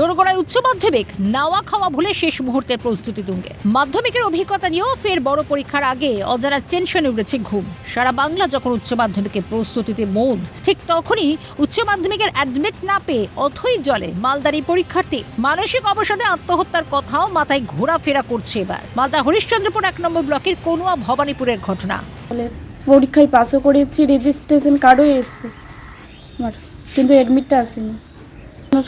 দোরগোড়ায় উচ্চ মাধ্যমিক, নাওয়া খাওয়া ভুলে শেষ মুহূর্তের প্রস্তুতি তুঙ্গে। মাধ্যমিকের অভিজ্ঞতা নিয়েও ফের বড় পরীক্ষার আগে অজানা টেনশনে উঠেছে ঘুম। সারা বাংলা যখন উচ্চ মাধ্যমিকের প্রস্তুতিতে মোদ ঠিক তখনই উচ্চ মাধ্যমিকের অ্যাডমিট না পেয়ে অথই জলে মালদারি পরীক্ষার্থী মানসিক অবসাদে আত্মহত্যার কথাও মাথায় ঘোরাফেরা করছে এবার। মালদা হরিশ্চন্দ্রপুর এক নম্বর ব্লকের কনুয়া ভবানীপুরের ঘটনা। পরীক্ষায় পাসও করেছি রেজিস্ট্রেশন কার্ডও এসেছে। কিন্তু অ্যাডমিটটা আসেনি।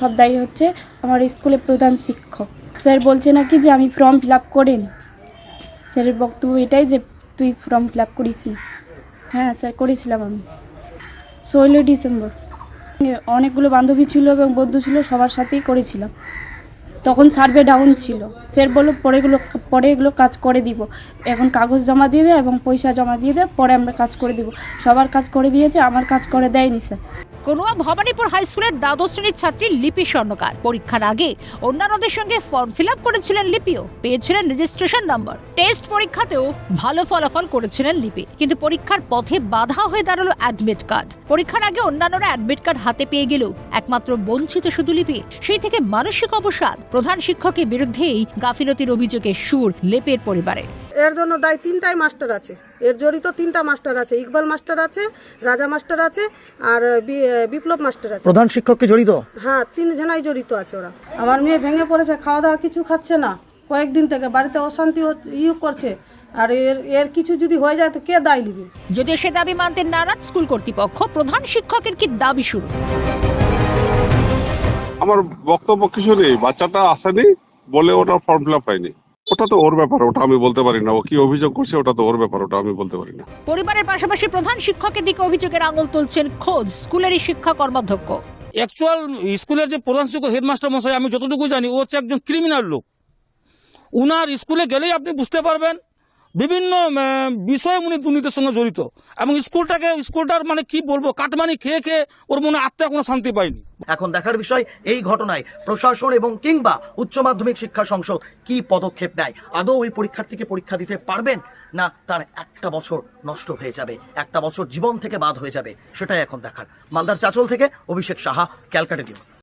সব দায়ী হচ্ছে আমার স্কুলের প্রধান শিক্ষক। স্যার বলছে নাকি যে আমি ফর্ম ফিল আপ করিনি। স্যারের বক্তব্য এটাই যে তুই ফর্ম ফিল আপ করিসনি। হ্যাঁ স্যার করেছিলাম আমি। ষোলোই ডিসেম্বর। অনেকগুলো বান্ধবী ছিল এবং বন্ধু ছিল, সবার সাথেই করেছিলাম। তখন সার্ভে ডাউন ছিল। স্যার বলল পরে এগুলো পরে এগুলো কাজ করে দিব। এখন কাগজ জমা দিয়ে দে এবং পয়সা জমা দিয়ে দে, পরে আমরা কাজ করে দিব। সবার কাজ করে দিয়েছে, আমার কাজ করে দেয়নি স্যার। কনুয়া ভবানীপুর হাই স্কুলের দ্বাদশ শ্রেণির ছাত্রী লিপি স্বর্ণকার। পরীক্ষার আগে অন্যান্যদের সঙ্গে ফর্ম ফিল করেছিলেন লিপিও। পেয়েছিলেন রেজিস্ট্রেশন নাম্বার টেস্ট পরীক্ষাতেও ভালো ফলাফল করেছিলেন লিপি। কিন্তু পরীক্ষার পথে বাধা হয়ে দাঁড়াল অ্যাডমিট কার্ড পরীক্ষার আগে অন্যান্যরা অ্যাডমিট কার্ড হাতে পেয়ে গেলেও একমাত্র বঞ্চিত শুধু লিপি। সেই থেকে মানসিক অবসাদ প্রধান শিক্ষকের বিরুদ্ধেই গাফিলতির অভিযোগের সুর লেপের পরিবারে। এর জন্য দায় তিনটাই মাস্টার আছে। এর জড়িত তিনটা মাস্টার আছে। ইকবাল মাস্টার আছে রাজা মাস্টার আছে আর বি- বিপ্লব মাস্টার আছে। প্রধান শিক্ষককে জড়িত? হ্যাঁ তিন জনাই জড়িত আছে ওরা। আমার মেয়ে ভেঙে পড়েছে খাওয়া দাওয়া কিছু খাচ্ছে না। কয়েকদিন থেকে বাড়িতে অশান্তি হচ্ছে- ইউ করছে। আর এর এর কিছু যদি হয়ে যায় তো কে দায় নিবে? যদিও সে দাবি মানতে নারাজ স্কুল কর্তৃপক্ষ প্রধান শিক্ষকের কি দাবি শুরু? আমার বক্তব্য কিছু নেই বাচ্চাটা আসেনি বলে ওটা ফর্ম ফিল আপ পাইনি ওটা তো ওর ব্যাপার ওটা আমি বলতে পারি না। ও কি অভিযোগ করছে ওটা তো ওর ব্যাপার ওটা আমি বলতে পারি না। পরিবারের পাশাপাশি প্রধান শিক্ষকের দিকে অভিযোগের আঙুল তুলছেন খোদ স্কুলেরই শিক্ষা কর্মাধ্যক্ষ। অ্যাকচুয়াল স্কুলের যে প্রধান শিক্ষক হেডমাস্টার মশাই আমি যতটুকু জানি ও হচ্ছে একজন ক্রিমিনাল লোক। উনার স্কুলে গেলেই আপনি বুঝতে পারবেন বিভিন্ন বিষয়ে উনি দুর্নীতির সঙ্গে জড়িত। এবং স্কুলটাকে, স্কুলটার মানে কি বলব, কাটমানি খেয়ে খেয়ে ওর মনে আত্মা কোনো শান্তি পায়নি। এখন দেখার বিষয়, এই ঘটনায় প্রশাসন এবং কিংবা উচ্চ মাধ্যমিক শিক্ষা সংসদ কি পদক্ষেপ নেয়? আদৌ ওই পরীক্ষার্থীকে পরীক্ষা দিতে পারবেন? না, তার একটা বছর নষ্ট হয়ে যাবে, একটা বছর জীবন থেকে বাদ হয়ে যাবে, সেটাই এখন দেখার। মালদার চাচল থেকে অভিষেক সাহা, ক্যালকাটা নিউজ।